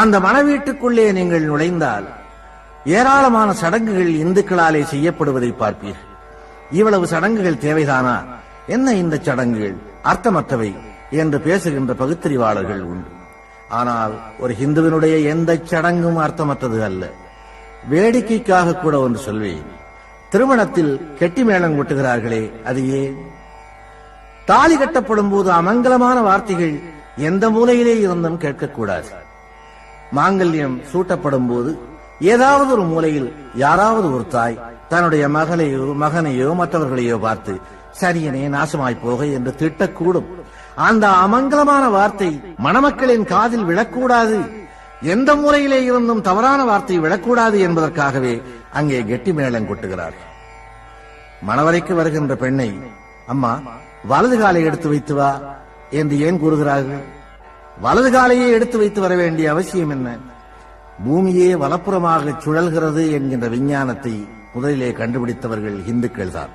அந்த மனவீட்டுக்குள்ளே நீங்கள் நுழைந்தால் ஏராளமான சடங்குகள் இந்துக்களாலே செய்யப்படுவதை பார்ப்பீர்கள் இவ்வளவு சடங்குகள் தேவைதானா? என்ன இந்த சடங்குகள்? அர்த்தமற்றவை என்று பேசுகின்ற பகுத்தறிவாளர்கள் உண்டு. ஆனால் ஒரு ஹிந்துவினுடைய எந்த சடங்கும் அர்த்தமற்றது அல்ல. வேடிக்கைக்காக கூட ஒன்று சொல்வேன். திருமணத்தில் கெட்டி மேளம் கொட்டுகிறார்களே அது ஏன்? தாலி கட்டப்படும் போது அமங்கலமான வார்த்தைகள் எந்த மூலையிலே இருந்தும் கேட்கக்கூடாது. மாங்கல்யம் சூட்டப்படும் போது ஏதாவது ஒரு மூலையில் யாராவது ஒரு தாய் தன்னுடைய மகளையோ மகனையோ மற்றவர்களையோ பார்த்து சரியனே நாசமாய் போக என்று திட்டக்கூடும். அந்த அமங்கலமான வார்த்தை மணமக்களின் காதில் விழக்கூடாது. எந்த மூலையிலே இருந்தும் தவறான வார்த்தை விழக்கூடாது என்பதற்காகவே அங்கே கெட்டி மேளம் கொட்டுகிறார்கள் மணவரைக்கு வருகின்ற பெண்ணை அம்மா வலது காலை எடுத்து வைத்து வா என்று ஏன் கூறுகிறார்கள்? வலது காலையே எடுத்து வைத்து வர வேண்டிய அவசியம் என்ன? பூமியே வலப்புறமாக சுழல்கிறது என்கின்ற விஞ்ஞானத்தை முதலிலே கண்டுபிடித்தவர்கள் இந்துக்கள் தான்.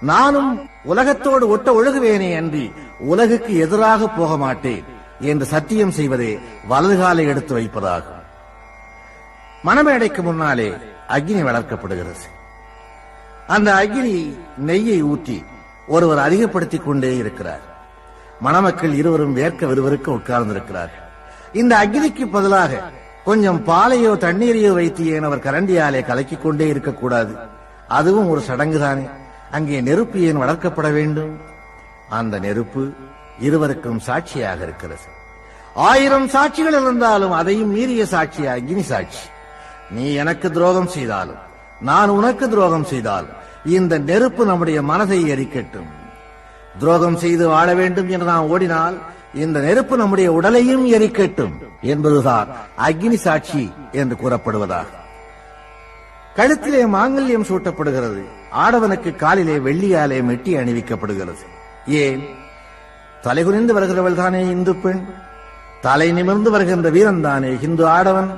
நானும் உலகத்தோடு ஒட்ட ஒழுகுவேனே அன்றி உலகுக்கு எதிராக போக மாட்டேன் என்று சத்தியம் செய்வதே வலது காலை எடுத்து வைப்பதாகும். மணமேடைக்கு முன்னாலே அக்னி வளர்க்கப்படுகிறது. அந்த அக்னி நெய்யை ஊற்றி ஒருவர் அதிகப்படுத்திக் கொண்டே இருக்கிறார். மணமக்கள் இருவரும் வேர்க்க விறுவிறுக்க உட்கார்ந்திருக்கிறார்கள். இந்த அக்னிக்கு பதிலாக கொஞ்சம் பாலையோ தண்ணீரையோ வைத்து ஏன் அவர் கரண்டியாலே கலக்கிக் கொண்டே இருக்கக்கூடாது? அதுவும் ஒரு சடங்குதானே அங்கே நெருப்பு ஏன் வளர்க்கப்பட வேண்டும்? அந்த நெருப்பு இருவருக்கும் சாட்சியாக இருக்கிறது. ஆயிரம் சாட்சிகள் இருந்தாலும் அதையும் மீறிய சாட்சி அக்னி சாட்சி. நீ எனக்கு துரோகம் செய்தாலும் நான் உனக்கு துரோகம் செய்தாலும் இந்த நெருப்பு நம்முடைய மனதை எரிக்கட்டும். துரோகம் செய்து வாழ வேண்டும் என்று நாம் ஓடினால் இந்த நெருப்பு நம்முடைய உடலையும் எரிக்கட்டும் என்பதுதான் அக்னி சாட்சி என்று கூறப்படுவதாக. கழுத்திலே மாங்கல்யம் சூட்டப்படுகிறது. ஆடவனுக்கு காலிலே வெள்ளியாலே மெட்டி அணிவிக்கப்படுகிறது. ஏன்? தலைகுனிந்து வருகிறவள் தானே இந்து பெண். தலை நிமிர்ந்து வருகின்ற வீரன் தானே இந்து ஆடவன்.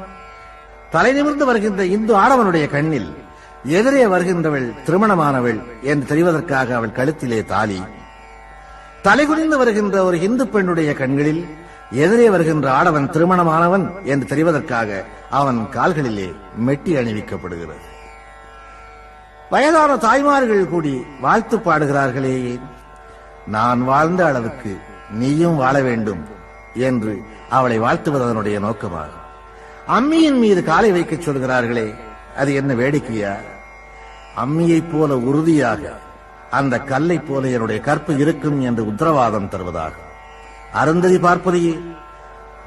தலை நிமிர்ந்து வருகின்ற இந்து ஆடவனுடைய கண்ணில் எதிரே வருகின்றவள் திருமணமானவள் என்று தெரிவதற்காக அவள் கழுத்திலே தாலி தலைகுனிந்து வருகின்ற ஒரு இந்து பெண்ணுடைய கண்களில் எதிரே வருகின்ற ஆடவன் திருமணமானவன் என்று தெரிவதற்காக அவன் கால்களிலே மெட்டி அணிவிக்கப்படுகிறது. வயதான தாய்மார்கள் கூடி வாழ்த்து பாடுகிறார்களே நான் வாழ்ந்த அளவுக்கு நீயும் வாழ வேண்டும் என்று அவளை வாழ்த்துவது அதனுடைய நோக்கமாகும். அம்மியின் மீது காலை வைக்கச் சொல்கிறார்களே அது என்ன வேடிக்கையா? அம்மியைப் போல உறுதியாக அந்த கல்லை போல என்னுடைய கற்பு இருக்கும் என்று உத்தரவாதம் தருவதாக. அருந்ததி பார்ப்பதையே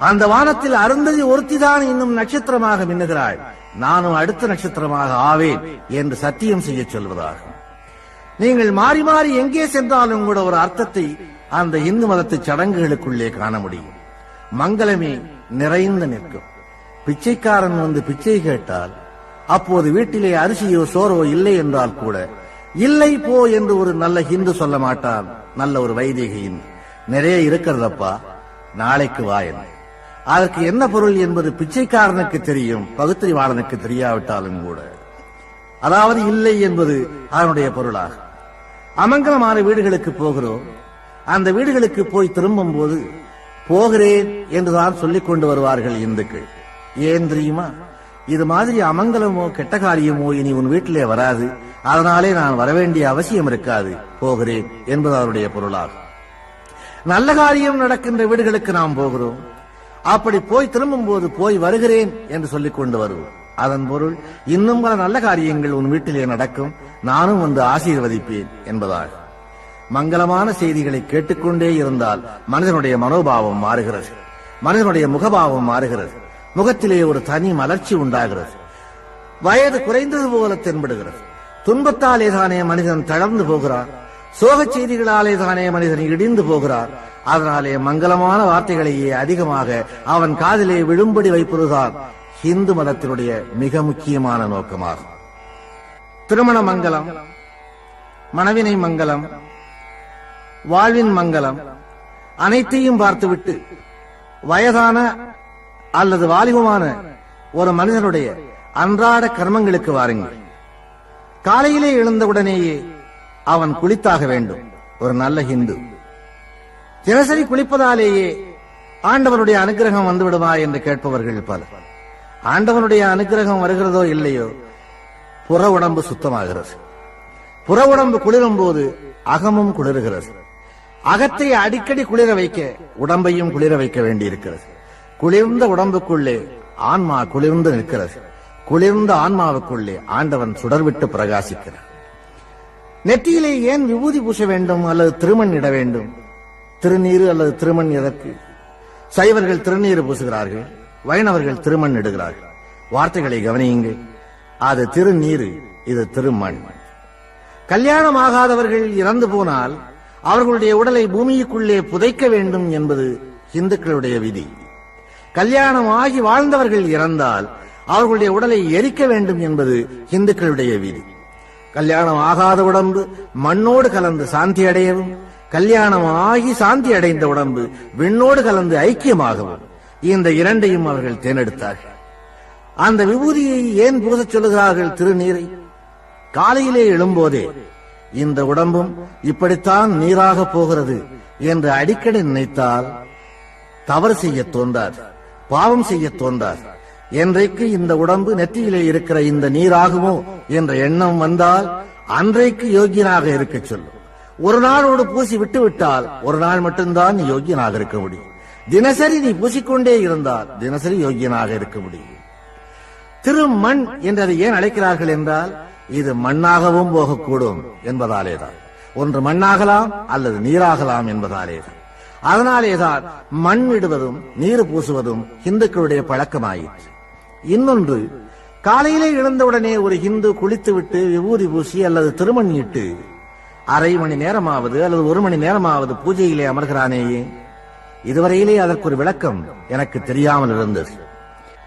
அந்த வானத்தில் அருந்ததி ஒருத்திதான் இன்னும் நட்சத்திரமாக மின்னுகிறாள். நானும் அடுத்த நட்சத்திரமாக ஆவேன் என்று சத்தியம் செய்ய சொல்வதாக. நீங்கள் மாறி மாறி எங்கே சென்றாலும் கூட ஒரு அர்த்தத்தை அந்த இந்து மதத்து சடங்குகளுக்குள்ளே காண முடியும். மங்களமே நிறைந்து நிற்கும். பிச்சைக்காரன் வந்து பிச்சை கேட்டால் அப்போது வீட்டிலே அரிசியோ சோறோ இல்லை என்றால் கூட இல்லை போ என்று ஒரு நல்ல ஹிந்து சொல்ல மாட்டான் நல்ல ஒரு வைதிக. நிறைய இருக்கிறதப்பா நாளைக்கு வா என்று. அதற்கு என்ன பொருள் என்பது பிச்சைக்காரனுக்கு தெரியும் பகுத்திரிவாளனுக்கு தெரியாவிட்டாலும் கூட. அதாவது இல்லை என்பது அதனுடைய பொருளாகும் அமங்கலமான வீடுகளுக்கு போகிறோம். அந்த வீடுகளுக்கு போய் திரும்பும் போது போகிறேன் என்றுதான் சொல்லிக் கொண்டு வருவார்கள் இந்துக்கள். ஏன் தெரியுமா? இது மாதிரி அமங்கலமோ கெட்ட காரியமோ இனி உன் வீட்டிலே வராது. அதனாலே நான் வரவேண்டிய அவசியம் இருக்காது. போகிறேன் என்பது அவருடைய பொருளாகும். நல்ல காரியம் நடக்கின்ற வீடுகளுக்கு நாம் போகிறோம். அப்படி போய் திரும்பும் போது போய் வருகிறேன் என்று சொல்லிக் கொண்டு வருவோம். அதன் பொருள் இன்னும் பல நல்ல காரியங்கள் உன் வீட்டிலே நடக்கும். நானும் வந்து ஆசீர்வதிப்பேன் என்பதாகும். மங்களமான செய்திகளை கேட்டுக்கொண்டே இருந்தால் மனிதனுடைய மனோபாவம் மாறுகிறது. மனிதனுடைய முகபாவம் மாறுகிறது. முகத்திலே ஒரு தனி மலர்ச்சி உண்டாகிறது. வயது குறைந்தது போல தென்படுகிறது. துன்பத்தாலே தானே மனிதன் தளர்ந்து போகிறார் சோக செய்திகளாலே தானே மனிதன் இடிந்து போகிறார் அதனாலே மங்களமான வார்த்தைகளையே அதிகமாக அவன் காதிலே விழும்படி வைப்பதுதான் இந்து மதத்தினுடைய மிக முக்கியமான நோக்கமாகும். திருமண மங்களம் மனவினை மங்களம் வாழ்வின் மங்களம் அனைத்தையும் பார்த்துவிட்டு வயதான அல்லது வாலிபமான ஒரு மனிதனுடைய அன்றாட கர்மங்களுக்கு வாருங்கள். காலையிலே எழுந்தவுடனேயே அவன் குளித்தாக வேண்டும். ஒரு நல்ல ஹிந்து. தினசரி குளிப்பதாலேயே ஆண்டவனுடைய அனுக்கிரகம் வந்து விடுமா என்று கேட்பவர்கள் பலர். ஆண்டவனுடைய அனுக்கிரகம் வருகிறதோ இல்லையோ புற உடம்பு சுத்தமாகிறது. புற உடம்பு குளிரும் போது அகமும் குளிர்கிறது. அகத்தை அடிக்கடி குளிர வைக்க உடம்பையும் குளிர வைக்க வேண்டியிருக்கிறது. குளிர்ந்த உடம்புக்குள்ளே ஆன்மா குளிர்ந்து நிற்கிறது. குளிர்ந்த ஆன்மாவுக்குள்ளே ஆண்டவன் சுடர்விட்டு பிரகாசிக்கிறார். நெற்றியிலே ஏன் விபூதி பூச வேண்டும் அல்லது திருமண் இட வேண்டும்? திருநீர் அல்லது திருமண் எதற்கு? சைவர்கள் திருநீர் பூசுகிறார்கள் வைணவர்கள் திருமண் இடுகிறார்கள். வார்த்தைகளை கவனியுங்கள். அது திருநீர் இது திருமண். கல்யாணம் ஆகாதவர்கள் இறந்து போனால் அவர்களுடைய உடலை பூமிக்குள்ளே புதைக்க வேண்டும் என்பது இந்துக்களுடைய விதி. கல்யாணம் ஆகி வாழ்ந்தவர்கள் இறந்தால் அவர்களுடைய உடலை எரிக்க வேண்டும் என்பது இந்துக்களுடைய விதி. கல்யாணம் ஆகாத உடம்பு மண்ணோடு கலந்து சாந்தி அடையவும் கல்யாணம் ஆகி சாந்தி அடைந்த உடம்பு விண்ணோடு கலந்து ஐக்கியமாகவும் இந்த இரண்டையும் அவர்கள் தேர்ந்தெடுத்தார்கள். அந்த விபூதியை ஏன் பூசச் சொல்லுகிறார்கள் திருநீரை? காலையிலே எழும்போதே இந்த உடம்பும் இப்படித்தான் நீராக போகிறது என்று அடிக்கடி நினைத்தால் தவறு செய்ய தோன்றாது. பாவம் செய்ய தோன்றார். என்றைக்கு இந்த உடம்பு நெற்றியிலே இருக்கிற இந்த நீராகுமோ என்ற எண்ணம் வந்தால் அன்றைக்கு யோகியனாக இருக்க சொல்லும். ஒரு நாளோடு பூசி விட்டு விட்டால் ஒரு நாள் மட்டும்தான் நீ யோகியனாக இருக்க முடியும். தினசரி நீ பூசிக்கொண்டே இருந்தால் தினசரி யோகியனாக இருக்க முடியும். திருமண் என்று அதை ஏன் அழைக்கிறார்கள் என்றால் இது மண்ணாகவும் போகக்கூடும் என்பதாலேதான். ஒன்று மண்ணாகலாம் அல்லது நீராகலாம் என்பதாலேதான். அதனாலேதான் மண் இடுவதும் நீர் பூசுவதும் இந்துக்களுடைய பழக்கமாயிற்று. இன்னொன்று காலையிலே எழுந்தவுடனே ஒரு இந்து குளித்துவிட்டு விபூதி பூசி அல்லது திருமண் இட்டு அரை மணி நேரமாவது அல்லது ஒரு மணி நேரமாவது பூஜையிலே அமர்கிறானேயே இதுவரையிலே அதற்கு ஒரு விளக்கம் எனக்கு தெரியாமல் இருந்தது.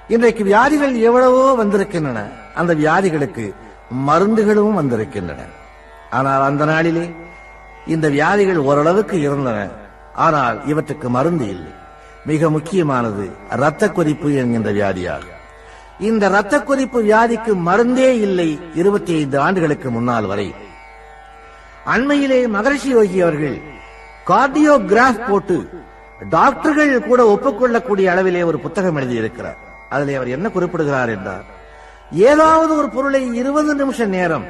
இன்றைக்கு வியாதிகள் எவ்வளவோ வந்திருக்கின்றன. அந்த வியாதிகளுக்கு மருந்துகளும் வந்திருக்கின்றன. ஆனால் அந்த நாளிலே இந்த வியாதிகள் ஓரளவுக்கு இருந்தன. ஆனால் இவற்றுக்கு மருந்து இல்லை. மிக முக்கியமானது இரத்த கொதிப்பு என்கின்ற வியாதியாகும். இந்த இரத்த கொதிப்பு வியாதிக்கு மருந்தே இல்லை இருபத்தி ஐந்து ஆண்டுகளுக்கு முன்னால் வரை. அண்மையிலே மகரிஷி யோகி அவர்கள் கார்டியோகிராஃப் போட்டு டாக்டர்கள் கூட ஒப்புக்கொள்ளக்கூடிய அளவிலே ஒரு புத்தகம் எழுதியிருக்கிறார். அதிலே அவர் என்ன குறிப்பிடுகிறார் என்றார். ஏதாவது ஒரு பொருளை இருபது நிமிஷ நேரம்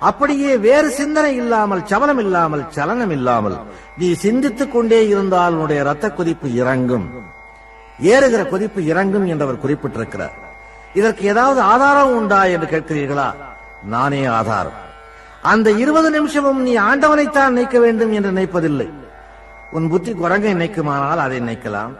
அப்படியே வேறு சிந்தனை இல்லாமல் சபலம் இல்லாமல் சலனம் இல்லாமல் நீ சிந்தித்துக் கொண்டே இருந்தால் உன்னுடைய ரத்த கொதிப்பு இறங்கும். ஏறுகிற கொதிப்பு இறங்கும் என்றவர் குறிப்பிட்டிருக்கிறார். இதற்கு ஏதாவது ஆதாரம் உண்டா என்று கேட்கிறீர்களா? நானே ஆதாரம். அந்த இருபது நிமிஷமும் நீ ஆண்டவனைத்தான் நினைக்க வேண்டும் என்று நினைப்பதில்லை. உன் புத்தி குரங்கை நினைக்குமானால் அதை நினைக்கலாம்.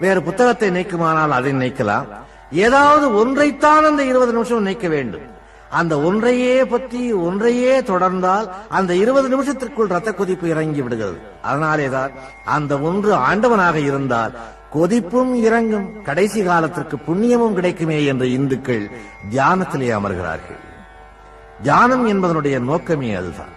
வேறு புத்தகத்தை நினைக்குமானால் அதை நினைக்கலாம். ஏதாவது ஒன்றைத்தான் அந்த இருபது நிமிஷம் நினைக்க வேண்டும். அந்த ஒன்றையே பற்றி ஒன்றையே தொடர்ந்தால் அந்த இருபது நிமிஷத்திற்குள் ரத்த கொதிப்பு இறங்கி விடுகிறது. அதனாலேதான் அந்த ஒன்று ஆண்டவனாக இருந்தால் கொதிப்பும் இறங்கும் கடைசி காலத்திற்கு புண்ணியமும் கிடைக்குமே என்ற இந்துக்கள் தியானத்திலே அமர்கிறார்கள். தியானம் என்பதனுடைய நோக்கமே அதுதான்.